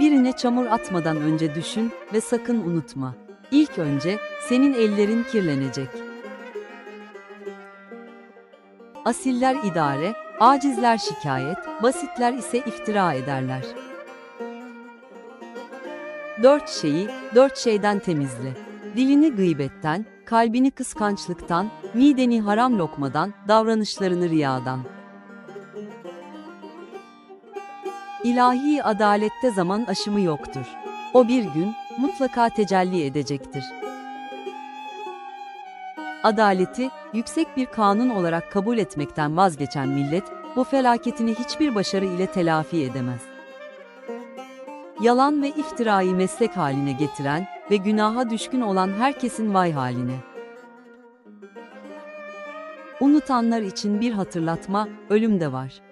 Birine çamur atmadan önce düşün ve sakın unutma. İlk önce senin ellerin kirlenecek. Asiller idare, acizler şikayet, basitler ise iftira ederler. Dört şeyi, dört şeyden temizle. Dilini gıybetten, kalbini kıskançlıktan, mideni haram lokmadan, davranışlarını riyadan. İlahi adalette zaman aşımı yoktur. O bir gün, mutlaka tecelli edecektir. Adaleti, yüksek bir kanun olarak kabul etmekten vazgeçen millet, bu felaketini hiçbir başarı ile telafi edemez. Yalan ve iftirayı meslek haline getiren ve günaha düşkün olan herkesin vay haline. Unutanlar için bir hatırlatma, ölüm de var.